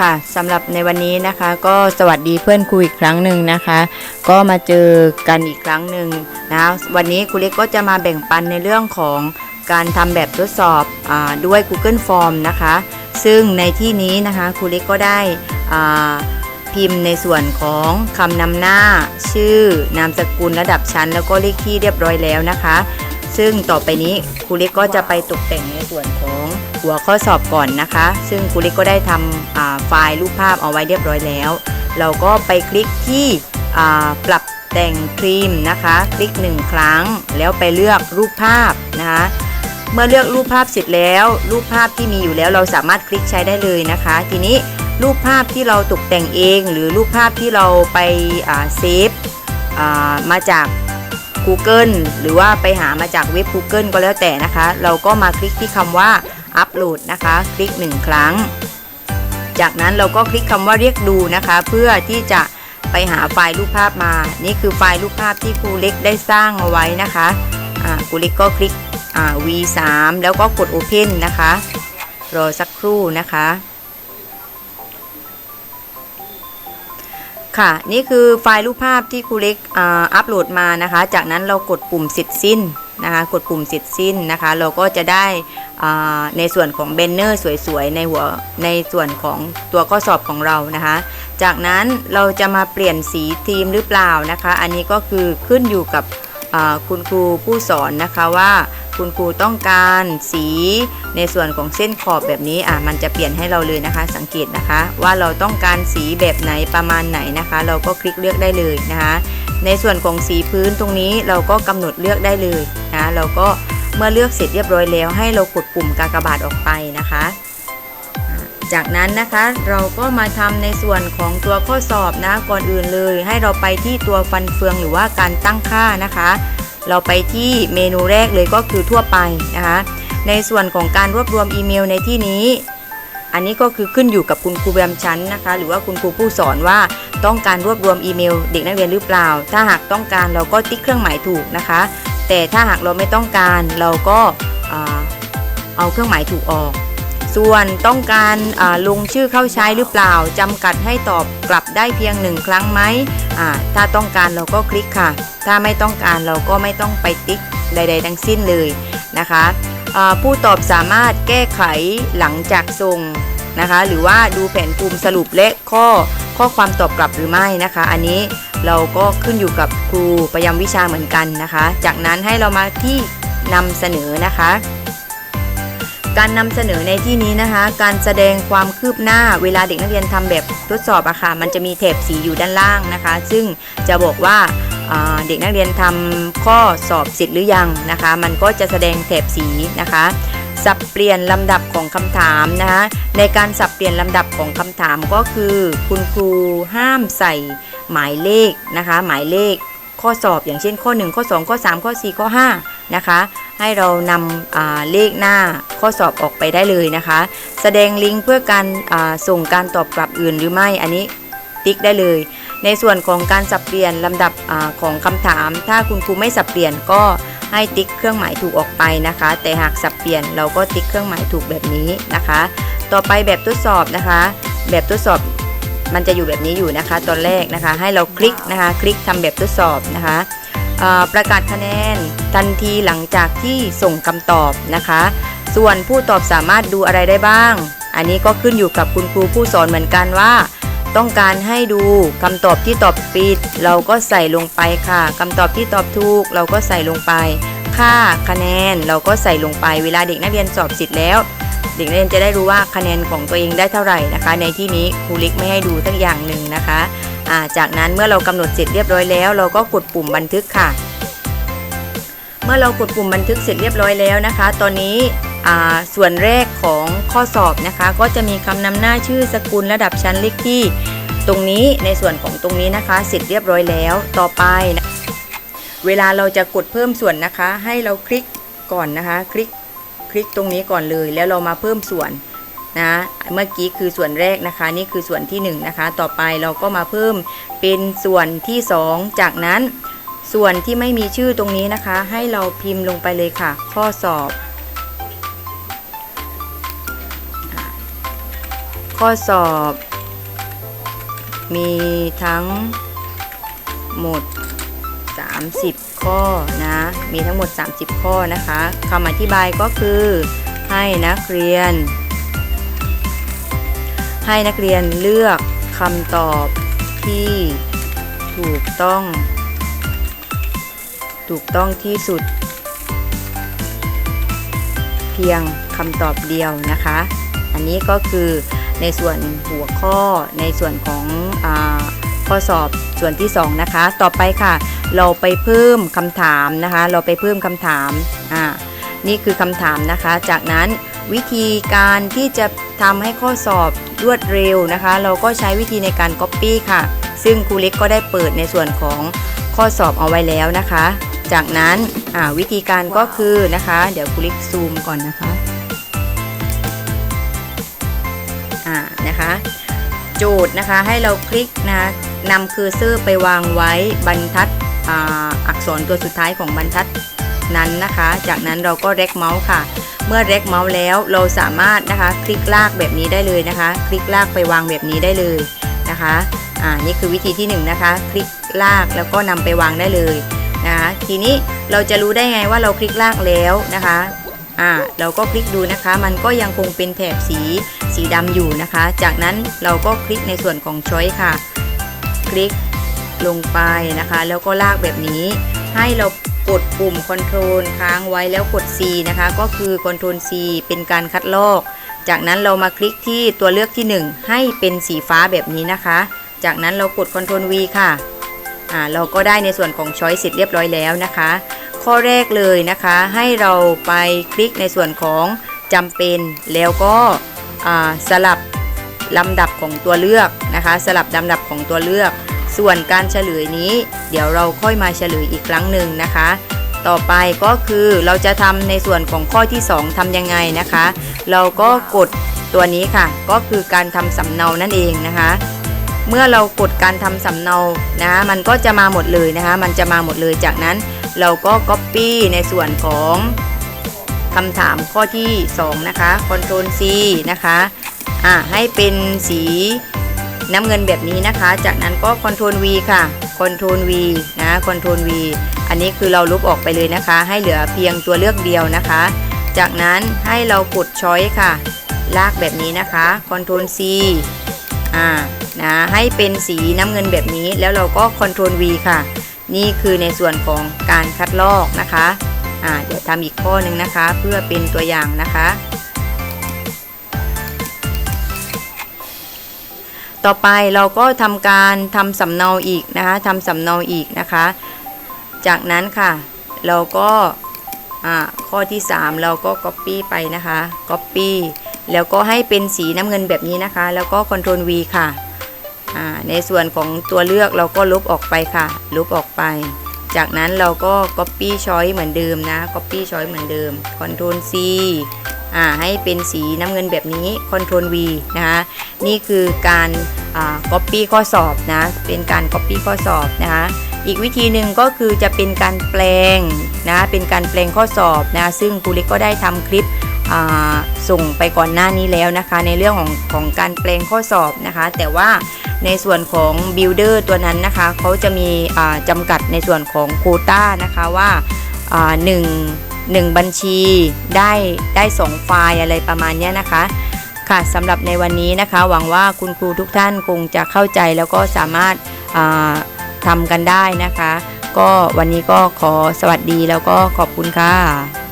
ค่ะสำหรับในวันนี้นะคะก็สวัสดีเพื่อนครูอีกครั้งหนึ่งนะคะ ก็มาเจอกันอีกครั้งหนึ่งนะวันนี้ครูเล็กก็จะมาแบ่งปันในเรื่องของการทำแบบทดสอบอด้วย Google Form นะคะ ซึ่งในที่นี้นะคะครูเล็กก็ได้พิมพ์ในส่วนของคำนำหน้า ชื่อนามสกุลระดับชั้น แล้วก็เลขที่เรียบร้อยแล้วนะคะ ซึ่งต่อไปนี้ครูเล็กก็จะไปตกแต่งในส่วนของหัวข้อสอบก่อนนะคะ ซึ่งครูเล็กก็ได้ทำไฟล์รูปภาพเอาไว้เรียบร้อยแล้ว เราก็ไปคลิกที่ปรับแต่งครีมนะคะ คลิกหนึ่งครั้ง แล้วไปเลือกรูปภาพนะคะเมื่อเลือกรูปภาพเสร็จแล้ว รูปภาพที่มีอยู่แล้วเราสามารถคลิกใช้ได้เลยนะคะ ทีนี้รูปภาพที่เราตกแต่งเอง หรือรูปภาพที่เราไปเซฟมาจาก Google หรือว่าไปหามาจากเว็บ Google ก็แล้วแต่นะคะ เราก็มาคลิกที่คำว่าอัปโหลดนะคะ คลิกหนึ่งครั้ง จากนั้นเราก็คลิกคำว่าเรียกดูนะคะ เพื่อที่จะไปหาไฟล์รูปภาพมา นี่คือไฟล์รูปภาพที่ครูเล็กได้สร้างเอาไว้นะคะครูเล็กก็คลิกอ่า V3 แล้วก็กด Open นะคะ รอสักครู่นะคะ ค่ะ นี่คือไฟล์รูปภาพที่ครูเล็กอัปโหลดมานะคะ จากนั้นเรากดปุ่มเสร็จสิ้นนะคะ กดปุ่มเสร็จสิ้นนะคะ เราก็จะได้ในส่วนของเบนเนอร์สวยๆ ในหัวในส่วนของตัวข้อสอบของเรานะคะ จากนั้นเราจะมาเปลี่ยนสีทีมหรือเปล่านะคะ อันนี้ก็คือขึ้นอยู่กับคุณครูผู้สอนนะคะว่า คุณครูต้องการสีในส่วนของเส้นขอบแบบนี้อะมันจะเปลี่ยนให้เราเลยนะคะ สังเกตนะคะ ว่าเราต้องการสีแบบไหนประมาณไหนนะคะ เราก็คลิกเลือกได้เลยนะคะ ในส่วนของสีพื้นตรงนี้เราก็กำหนดเลือกได้เลยนะเราก็เมื่อเลือกเสร็จเรียบร้อยแล้ว ให้เรากดปุ่มกากบาทออกไปนะคะจากนั้นนะคะเราก็มาทำในส่วนของตัวข้อสอบนะก่อนอื่นเลย ให้เราไปที่ตัวฟันเฟืองหรือว่าการตั้งค่านะคะ เราไปที่เมนูแรกเลยก็คือทั่วไปนะคะ ในส่วนของการรวบรวมอีเมลในที่นี้ อันนี้ก็คือขึ้นอยู่กับคุณครูประจำชั้นนะคะ หรือว่าคุณครูผู้สอนว่าต้องการรวบรวมอีเมล เด็กนักเรียนหรือเปล่า ถ้าหากต้องการเราก็ติ๊กเครื่องหมายถูกนะคะ แต่ถ้าหากเราไม่ต้องการเราก็เอาเครื่องหมายถูกออก ส่วนต้องการลงชื่อเข้าใช้หรือเปล่าจำกัดให้ตอบกลับได้เพียงหนึ่งครั้งไหมถ้าต้องการเราก็คลิกค่ะ ถ้าไม่ต้องการเราก็ไม่ต้องไปติ๊กใด ๆ ทั้งสิ้นเลยนะคะผู้ตอบสามารถแก้ไขหลังจากส่งนะคะหรือว่าดูแผนภูมิสรุปและข้อข้อความตอบกลับหรือไม่นะคะ อันนี้เราก็ขึ้นอยู่กับครูประจำวิชาเหมือนกันนะคะ จากนั้นให้เรามาที่นำเสนอนะคะ การนำเสนอในที่นี้นะคะ การแสดงความคืบหน้าเวลาเด็กนักเรียนทำแบบทดสอบอะค่ะมันจะมีแถบสีอยู่ด้านล่างนะคะ ซึ่งจะบอกว่าเด็กนักเรียนทำข้อสอบเสร็จหรือยังนะคะ มันก็จะแสดงแถบสีนะคะสับเปลี่ยนลำดับของคำถามนะคะในการสับเปลี่ยนลำดับของคำถามก็คือ คุณครูห้ามใส่หมายเลขนะคะ หมายเลขข้อสอบอย่างเช่นข้อ 1 ข้อ 2 ข้อ 3 ข้อ 4 ข้อ 5 นะคะ ให้เรานำเลขหน้าข้อสอบออกไปได้เลยนะคะ แสดงลิงก์เพื่อการส่งการตอบกลับอื่นหรือไม่อันนี้ติ๊กได้เลย ในส่วนของการสับเปลี่ยนลำดับอของคำถาม ถ้าคุณครูไม่สับเปลี่ยนก็ให้ติ๊กเครื่องหมายถูกออกไปนะคะ แต่หากสับเปลี่ยนเราก็ติ๊กเครื่องหมายถูกแบบนี้นะคะ ต่อไปแบบทดสอบนะคะ แบบทดสอบมันจะอยู่แบบนี้อยู่นะคะ ตอนแรกนะคะ ให้เราคลิกนะคะ คลิกทำแบบทดสอบนะคะ ประกาศคะแนนทันทีหลังจากที่ส่งคำตอบนะคะ ส่วนผู้ตอบสามารถดูอะไรได้บ้าง อันนี้ก็ขึ้นอยู่กับคุณครูผู้สอนเหมือนกันว่า ต้องการให้ดูคำตอบที่ตอบผิด เราก็ใส่ลงไปค่ะคำตอบที่ตอบถูก เราก็ใส่ลงไป ค่าคะแนนเราก็ใส่ลงไปเวลาเด็กนักเรียนสอบเสร็จแล้ว เด็กนักเรียนจะได้รู้ว่าคะแนนของตัวเองได้เท่าไหร่นะคะ ในที่นี้ครูเล็กไม่ให้ดูทั้งอย่างหนึ่งนะคะาจากนั้นเมื่อเรากำหนดเสร็จเรียบร้อยแล้ว เราก็กดปุ่มบันทึกค่ะ เมื่อเรากดปุ่มบันทึกเสร็จเรียบร้อยแล้วนะคะ ตอนนี้ส่วนแรกของข้อสอบนะคะ ก็จะมีคำนำหน้าชื่อสกุลระดับชั้นเลขที่ ตรงนี้ในส่วนของตรงนี้นะคะ เสร็จเรียบร้อยแล้วต่อไปนะเวลาเราจะกดเพิ่มส่วนนะคะ ให้เราคลิกก่อนนะคะ คลิก คลิกตรงนี้ก่อนเลย แล้วเรามาเพิ่มส่วนนะเมื่อกี้คือส่วนแรกนะคะ นี่คือส่วนที่1นะคะ ต่อไปเราก็มาเพิ่มเป็นส่วนที่ 2 จากนั้นส่วนที่ไม่มีชื่อตรงนี้นะคะ ให้เราพิมพ์ลงไปเลยค่ะ ข้อสอบ ข้อสอบ มีทั้งหมด 30 ข้อนะ มีทั้งหมด 30 ข้อนะคะคำอธิบายก็คือให้นักเรียน ให้นักเรียนเลือกคำตอบที่ถูกต้อง ถูกต้องที่สุด เพียงคำตอบเดียวนะคะ อันนี้ก็คือในส่วนหัวข้อในส่วนของอข้อสอบส่วนที่ 2 นะคะ ต่อไปค่ะ เราไปเพิ่มคำถามนะคะ เราไปเพิ่มคำถามอ่านี่คือคำถามนะคะ จากนั้นวิธีการที่จะทำให้ข้อสอบรวดเร็วนะคะ เราก็ใช้วิธีในการ Copy ค่ะ ซึ่งครูเล็กก็ได้เปิดในส่วนของข้อสอบเอาไว้แล้วนะคะ จากนั้นอ่าวิธีการก็คือนะคะ เดี๋ยวครูเล็กซูมก่อนนะคะอ่านะคะ โจทย์นะคะให้เราคลิกนะคะนำเคอร์เซอร์ไปวางไว้บรรทัด อักษรตัวสุดท้ายของบรรทัดนั้นนะคะ จากนั้นเราก็เร็กเมาส์ค่ะ เมื่อเร็กเมาส์แล้วเราสามารถนะคะคลิกลากแบบนี้ได้เลยนะคะ คลิกลากไปวางแบบนี้ได้เลยนะคะอ่านี่คือวิธีที่1นงนะคะ คลิกลากแล้วก็นำไปวางได้เลยนะคะทีนี้เราจะรู้ได้ไงว่าเราคลิกลากแล้วนะคะอ่าเราก็คลิกดูนะคะ มันก็ยังคงเป็นแถบสีสีดำอยู่นะคะ จากนั้นเราก็คลิกในส่วนของช้อยค่ะ คลิก ลงไปนะคะ แล้วก็ลากแบบนี้ ให้เรากดปุ่ม Ctrl ค้างไว้แล้วกด C นะคะ ก็คือ Ctrl C เป็นการคัดลอก จากนั้นเรามาคลิกที่ตัวเลือกที่ 1 ให้เป็นสีฟ้าแบบนี้นะคะ จากนั้นเรากด Ctrl V ค่ะอ่าเราก็ได้ในส่วนของช้อยเสร็จเรียบร้อยแล้วนะคะ ข้อแรกเลยนะคะ ให้เราไปคลิกในส่วนของจำเป็นแล้วก็สลับลำดับของตัวเลือกนะคะ สลับลำดับของตัวเลือก ส่วนการเฉลยนี้ เดี๋ยวเราค่อยมาเฉลยอีกครั้งหนึ่งนะคะ ต่อไปก็คือเราจะทำในส่วนของข้อที่ 2ทำยังไงนะคะ เราก็กดตัวนี้ค่ะ ก็คือการทำสำเนานั่นเองนะคะ เมื่อเรากดการทำสำเนานะมันก็จะมาหมดเลยนะคะ มันจะมาหมดเลยจากนั้นเราก็ Copy ในส่วนของคำถามข้อที่ 2 นะคะ Ctrl C นะคะ อ่าให้เป็นสี น้ำเงินแบบนี้นะคะ จากนั้นก็ Ctrl V ค่ะ Ctrl V นะ Ctrl V อันนี้คือเราลบออกไปเลยนะคะ ให้เหลือเพียงตัวเลือกเดียวนะคะ จากนั้นให้เรากดช้อยค่ะ ลากแบบนี้นะคะ Ctrl C อ่านะให้เป็นสีน้ำเงินแบบนี้แล้วเราก็ Ctrl V ค่ะ นี่คือในส่วนของการคัดลอกนะคะอ่าเดี๋ยวทำอีกข้อหนึ่งนะคะ เพื่อเป็นตัวอย่างนะคะ ต่อไปเราก็ทำการทำสำเนาอีกนะคะทำสำเนาอีกนะคะ จากนั้นค่ะ เราก็ข้อที่ 3 เราก็ Copy ไปนะคะ Copy แล้วก็ให้เป็นสีน้ำเงินแบบนี้นะคะ แล้วก็ Ctrl V ค่ะอ่าในส่วนของตัวเลือกเราก็ลบออกไปค่ะ ลบออกไป จากนั้นเราก็ Copy Choice เหมือนเดิมนะ Copy Choice เหมือนเดิม Ctrl C อ่าให้เป็นสีน้ำเงินแบบนี้ Ctrl V นะคะนี่คือการอ่า Copy ข้อสอบนะเป็นการ Copy ข้อสอบนะคะอีกวิธีหนึ่งก็คือจะเป็นการแปลงนะเป็นการแปลงข้อสอบนะซึ่งครูเล็กก็ได้ทำคลิปส่งไปก่อนหน้านี้แล้วนะคะ ในเรื่องของของการแปลงข้อสอบนะคะ แต่ว่าในส่วนของ Builder ตัวนั้นนะคะเขาจะมีจำกัดในส่วนของโคต้านะคะว่าอ่าหนึ่ง หนึ่งบัญชีได้ได้สองไฟล์อะไรประมาณนี้นะคะ ค่ะสำหรับในวันนี้นะคะ หวังว่าคุณครูทุกท่านคงจะเข้าใจแล้วก็สามารถาทำกันได้นะคะ ก็วันนี้ก็ขอสวัสดีแล้วก็ขอบคุณค่ะ